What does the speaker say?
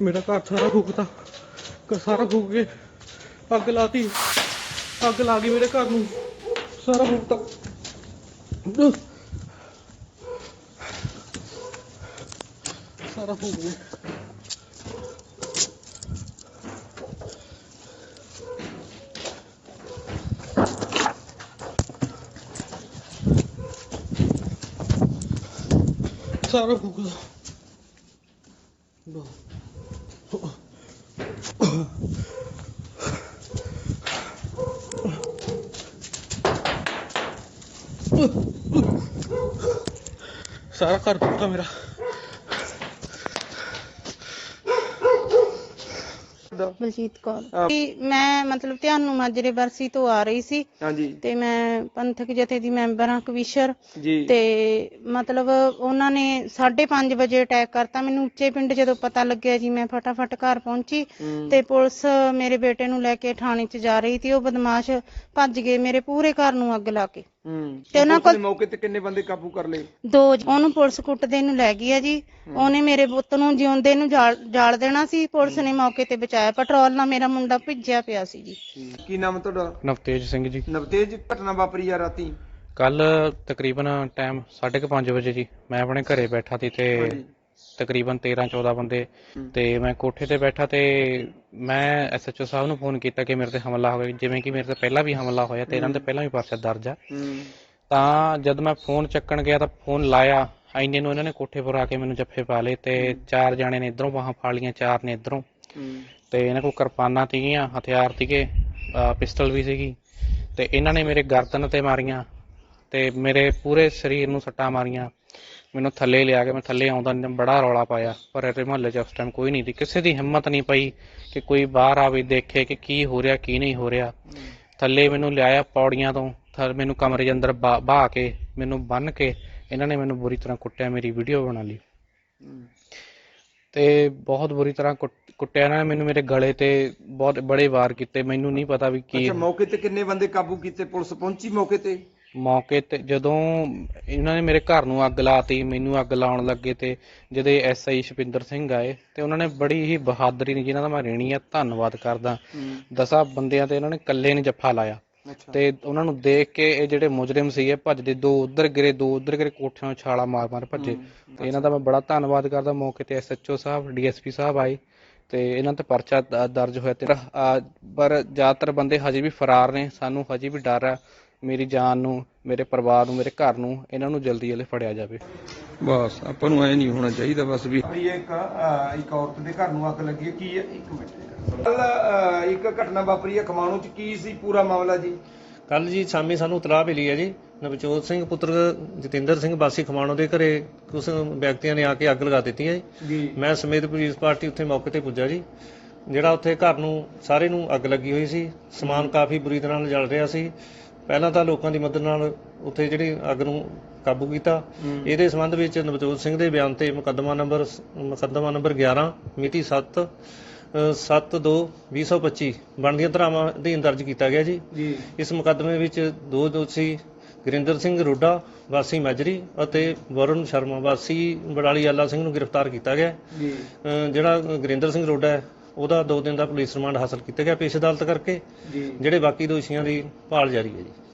ਮੇਰਾ ਘਰ ਸਾਰਾ ਫੂਕਤਾ ਘਰ ਸਾਰਾ ਫੂਕ ਕੇ ਅੱਗ ਲਾਤੀ ਅੱਗ ਲਾ ਗਈ ਮੇਰੇ ਘਰ ਨੂੰ ਸਾਰਾ ਫੂਕਤਾ ਸਾਰਾ ਫੂਕ ਗਿਆ ਸਾਰਾ ਫੂਕ ਗਿਆ ਸਾਰਾ ਘਰ ਮੇਰਾ ਬਲਜੀਤ ਕੌਰ। ਜੀ, ਮੈਂ ਮਤਲਬ ਧਿਆਨ ਨੂੰ ਮਾਜਰੇ ਬਰਸੀ ਤੋਂ ਆ ਰਹੀ ਸੀ। ਹਾਂਜੀ। ਤੇ ਮੈਂ ਪੰਥਕ ਜਥੇ ਦੀ ਮੈਂਬਰ ਹਾਂ ਕਵੀਸ਼ਰ। ਜੀ। ਤੇ ਮਤਲਬ ਉਹਨਾਂ ਨੇ 5:30 ਵਜੇ ਅਟੈਕ ਕਰਤਾ। ਮੈਨੂੰ ਉੱਚੇ ਪਿੰਡ ਜਦੋਂ ਪਤਾ ਲੱਗਿਆ ਜੀ ਮੈਂ ਫਟਾਫਟ ਘਰ ਪਹੁੰਚੀ। ਤੇ ਪੁਲਿਸ ਮੇਰੇ ਬੇਟੇ ਨੂੰ ਲੈ ਕੇ ਥਾਣੇ 'ਚ ਜਾ ਰਹੀ ਸੀ। ਉਹ ਬਦਮਾਸ਼ ਭੱਜ ਗਏ ਮੇਰੇ ਪੂਰੇ ਘਰ ਨੂੰ ਅੱਗ ਲਾ ਕੇ। ਤੇ ਉਹਨਾਂ ਪੁਲਿਸ ਕੋਲ- ਨੇ ਮੌਕੇ ਤੇ ਕਿੰਨੇ ਬੰਦੇ ਕਾਬੂ ਕਰ ਲਏ? ਦੋ ਉਹਨੂੰ ਪੁਲਿਸ ਕੁੱਟਦੇ ਨੂੰ ਲੈ ਗਈ ਆ ਜੀ। ਉਹਨੇ ਮੇਰੇ ਪੁੱਤ ਨੂੰ ਜਿਉਂਦੇ ਨੂੰ ਜਾਲ ਜਾਲ ਦੇਣਾ ਸੀ। ਪੁਲਿਸ ਨੇ ਮੌਕੇ ਤੇ ਬਚਾਇਆ। ਪੈਟਰੋਲ ਨਾਲ ਮੇਰਾ ਮੁੰਡਾ ਭਿੱਜਿਆ ਪਿਆ ਸੀ ਜੀ। ਕੀ ਨਾਮ ਤੁਹਾਡਾ? ਨਵਤੇਜ ਸਿੰਘ ਜੀ। ਨਵਤੇਜ ਘਟਨਾ ਵਾਪਰੀ ਆ ਰਾਤੀ? ਕੱਲ ਤਕਰੀਬਨ ਟਾਈਮ 5:30 ਵਜੇ ਜੀ। ਮੈਂ ਆਪਣੇ ਘਰੇ ਬੈਠਾ ਸੀ ਤੇ ਤਕਰੀਬਨ 13 14 ਬੰਦੇ। ਤੇ ਮੈਂ ਕੋਠੇ ਤੇ ਬੈਠਾ ਤੇ ਮੈਂ ਐਸਐਚਓ ਸਾਹਿਬ ਨੂੰ ਫੋਨ ਕੀਤਾ ਕਿ ਮੇਰੇ ਤੇ ਹਮਲਾ ਹੋ ਗਿਆ ਜਿਵੇਂ ਕਿ ਮੇਰੇ ਤੇ ਪਹਿਲਾਂ ਵੀ ਹਮਲਾ ਹੋਇਆ ਤੇ ਇਹਨਾਂ ਦੇ ਪਹਿਲਾਂ ਵੀ ਪਰਚਾ ਦਰਜ ਆ। ਤਾਂ ਜਦ ਮੈਂ ਫੋਨ ਚੱਕਣ ਗਿਆ ਤਾਂ ਫੋਨ ਲਾਇਆ ਐਨੇ ਨੂੰ ਇਹਨਾਂ ਨੇ ਕੋਠੇ ਪਰ ਆ ਕੇ ਮੈਨੂੰ ਜੱਫੇ ਪਾ ਲਏ ਤੇ ਚਾਰ ਜਾਣੇ ਨੇ ਇਧਰੋਂ ਬਾਹਾਂ ਫਾੜ ਲਈਆਂ ਚਾਰ ਨੇ ਇਧਰੋਂ। ਤੇ ਇਹਨਾਂ ਕੋਲ ਕਿਰਪਾਨਾਂ ਸੀਗੀਆਂ ਹਥਿਆਰ ਸੀਗੇ ਅਹ ਪਿਸਟਲ ਵੀ ਸੀਗੀ। ਤੇ ਇਹਨਾਂ ਨੇ ਮੇਰੇ ਗਰਦਨ ਤੇ ਮਾਰੀਆਂ ਤੇ ਮੇਰੇ ਪੂਰੇ ਸਰੀਰ ਨੂੰ ਸੱਟਾਂ ਮਾਰੀਆਂ। ਮੈਨੂੰ ਥੱਲੇ ਲਿਆ ਕੇ, ਮੈਂ ਥੱਲੇ ਆਉਂਦਾ ਨਹੀਂ ਬੜਾ ਰੌਲਾ ਪਾਇਆ। ਪਰ ਇਹਦੇ ਮੁਹੱਲੇ 'ਚ ਉਸ ਟਾਈਮ ਕੋਈ ਨਹੀਂ ਸੀ। ਕਿਸੇ ਦੀ ਹਿੰਮਤ ਨਹੀਂ ਪਈ ਕਿ ਕੋਈ ਬਾਹਰ ਆਵੇ, ਦੇਖੇ ਕਿ ਕੀ ਹੋ ਰਿਹਾ, ਕੀ ਨਹੀਂ ਹੋ ਰਿਹਾ। ਥੱਲੇ ਮੈਨੂੰ ਲਿਆਇਆ ਪੌੜੀਆਂ ਤੋਂ ਥਰ ਮੈਨੂੰ ਕਮਰੇ ਦੇ ਅੰਦਰ ਬਾਹ ਕੇ, ਮੈਨੂੰ ਬੰਨ ਕੇ, ਇਹਨਾਂ ਨੇ ਮੈਨੂੰ ਬੁਰੀ ਤਰ੍ਹਾਂ ਕੁੱਟਿਆ, ਮੇਰੀ ਵੀਡੀਓ ਬਣਾ ਲਈ। ਤੇ ਬਹੁਤ ਬੁਰੀ ਤਰ੍ਹਾਂ ਕੁੱਟਿਆ ਇਹਨਾਂ ਨੇ ਮੈਨੂੰ ਮੇਰੇ ਗਲੇ ਤੇ, ਬਹੁਤ ਬੜੇ ਵਾਰ ਕੀਤੇ। ਮੈਨੂੰ ਨਹੀਂ ਪਤਾ ਵੀ ਕੀ ਅੱਛਾ, ਮੌਕੇ ਤੇ ਕਿੰਨੇ ਬੰਦੇ ਕਾਬੂ ਕੀਤੇ? ਪੁਲਿਸ ਪਹੁੰਚੀ ਮੌਕੇ ਤੇ? ਮੌਕੇ ਤੇ ਜਦੋਂ ਇਹਨਾਂ ਨੇ ਮੇਰੇ ਘਰ ਨੂੰ ਅੱਗ ਲਾਤੀ ਮੈਨੂੰ ਅੱਗ ਲਾਉਣ ਲੱਗੇ ਤੇ ਜਦੇ ਐਸਆਈ ਸ਼ਪਿੰਦਰ ਸਿੰਘ ਆਏ ਤੇ ਉਹਨਾਂ ਨੇ ਬੜੀ ਹੀ ਬਹਾਦਰੀ ਨਾਲ ਜਿਨ੍ਹਾਂ ਦਾ ਮੈਂ ਰੇਣੀ ਆ ਧੰਨਵਾਦ ਕਰਦਾ। ਦਸਾਂ ਬੰਦਿਆਂ ਤੇ ਇਹਨਾਂ ਨੇ ਇਕੱਲੇ ਨੇ ਜੱਫਾ ਲਾਇਆ। ਤੇ ਉਹਨਾਂ ਨੂੰ ਦੇਖ ਕੇ ਇਹ ਜਿਹੜੇ ਮੁਜਰਮ ਸੀਗੇ ਭੱਜਦੇ ਦੋ ਉਧਰ ਗਿਰੇ ਦੋ ਉਧਰ ਗਿਰੇ ਕੋਠਿਆਂ ਨੂੰ ਛਾਲਾ ਮਾਰ ਮਾਰ ਭੱਜੇ। ਤੇ ਇਹਨਾਂ ਦਾ ਮੈਂ ਬੜਾ ਧੰਨਵਾਦ ਕਰਦਾ। ਮੌਕੇ ਤੇ ਐਸਐਚਓ ਸਾਹਿਬ ਡੀਐਸਪੀ ਸਾਹਿਬ ਆਏ ਤੇ ਇਹਨਾਂ ਤੇ ਪਰਚਾ ਦਰਜ ਹੋਇਆ ਤੇ ਪਰ ਜ਼ਿਆਦਾਤਰ ਬੰਦੇ ਹਜੇ ਵੀ ਫਰਾਰ ਨੇ। ਸਾਨੂੰ ਹਜੇ ਵੀ ਡਰ ਹੈ ਮੇਰੀ ਜਾਨ ਨੂੰ ਮੇਰੇ ਪਰਿਵਾਰ ਨੂੰ ਮੇਰੇ ਘਰ ਨੂੰ ਇਹਨਾਂ ਨੂੰ ਜਲਦੀ ਜਲਦੀ ਫੜਿਆ ਜਾਵੇ। ਬਸ ਆਪਾਂ ਨੂੰ ਐ ਨਹੀਂ ਹੋਣਾ ਚਾਹੀਦਾ ਬਸ ਵੀ। ਵੀ ਇੱਕ ਅਹ, ਇੱਕ ਔਰਤ ਦੇ ਘਰ ਨੂੰ ਅੱਗ ਲੱਗੀ ਹੈ ਕੀ ਹੈ? ਇੱਕ ਮਿੰਟ ਕੱਲ ਇੱਕ ਘਟਨਾ ਵਾਪਰੀ ਹੈ ਖਮਾਣੋ ਚ ਕੀ ਸੀ ਪੂਰਾ ਮਾਮਲਾ ਜੀ? ਕੱਲ ਜੀ ਸ਼ਾਮੀ ਸਾਨੂੰ ਇਤਲਾਹ ਮਿਲੀ ਹੈ ਜੀ ਨਵਜੋਤ ਸਿੰਘ ਪੁੱਤਰ ਜਤਿੰਦਰ ਸਿੰਘ ਬਾਸੀ ਖਮਾਣੋ ਦੇ ਘਰੇ ਕੁਝ ਵਿਅਕਤੀਆਂ ਨੇ ਆ ਕੇ ਅੱਗ ਲਗਾ ਦਿੱਤੀ ਹੈ ਜੀ। ਜੀ। ਮੈਂ ਸਮੇਤ ਪੁਲਿਸ ਪਾਰਟੀ ਉੱਥੇ ਮੌਕੇ ਤੇ ਪੁੱਜਾ ਜੀ ਜਿਹੜਾ ਉੱਥੇ ਘਰ ਨੂੰ ਸਾਰੇ ਨੂੰ ਅੱਗ ਲੱਗੀ ਹੋਈ ਸੀ। ਸਮਾਨ ਕਾਫੀ ਬੁਰੀ ਤਰ੍ਹਾਂ ਨਾਲ ਜਲ ਰਿਹਾ ਸੀ। ਪਹਿਲਾਂ ਤਾਂ ਲੋਕਾਂ ਦੀ ਮਦਦ ਨਾਲ ਉੱਥੇ ਜਿਹੜੀ ਅੱਗ ਨੂੰ ਕਾਬੂ ਕੀਤਾ। ਇਹਦੇ ਸੰਬੰਧ ਵਿੱਚ ਨਵਜੋਤ ਸਿੰਘ ਦੇ ਬਿਆਨ ਤੇ ਮੁਕੱਦਮਾ ਨੰਬਰ ਮੁਕੱਦਮਾ ਨੰਬਰ 11 ਮਿਤੀ 7 7/2/2025 ਬਣਦੀਆਂ ਧਾਰਾਵਾਂ ਅਧੀਨ ਦਰਜ ਕੀਤਾ ਗਿਆ ਜੀ। ਇਸ ਮੁਕੱਦਮੇ ਵਿੱਚ ਦੋ ਦੋਸ਼ੀ ਗੁਰਿੰਦਰ ਸਿੰਘ ਰੋਡਾ ਵਾਸੀ ਮੈਜਰੀ ਅਤੇ ਵਰੁਣ ਸ਼ਰਮਾ ਵਾਸੀ ਬੜਾਲੀ ਆਲਾ ਸਿੰਘ ਨੂੰ ਗ੍ਰਿਫਤਾਰ ਕੀਤਾ ਗਿਆ। ਜੀ। ਜਿਹੜਾ ਗੁਰਿੰਦਰ ਸਿੰਘ ਰੋਡਾ ਹੈ ਉਹਦਾ 2 ਦਿਨ ਦਾ ਪੁਲਿਸ ਰਿਮਾਂਡ ਹਾਸਲ ਕੀਤਾ ਗਿਆ ਪੇਸ਼ ਅਦਾਲਤ ਕਰਕੇ ਜਿਹੜੇ ਬਾਕੀ ਦੋਸ਼ੀਆਂ ਦੀ ਭਾਲ ਜਾਰੀ ਹੈ ਜੀ।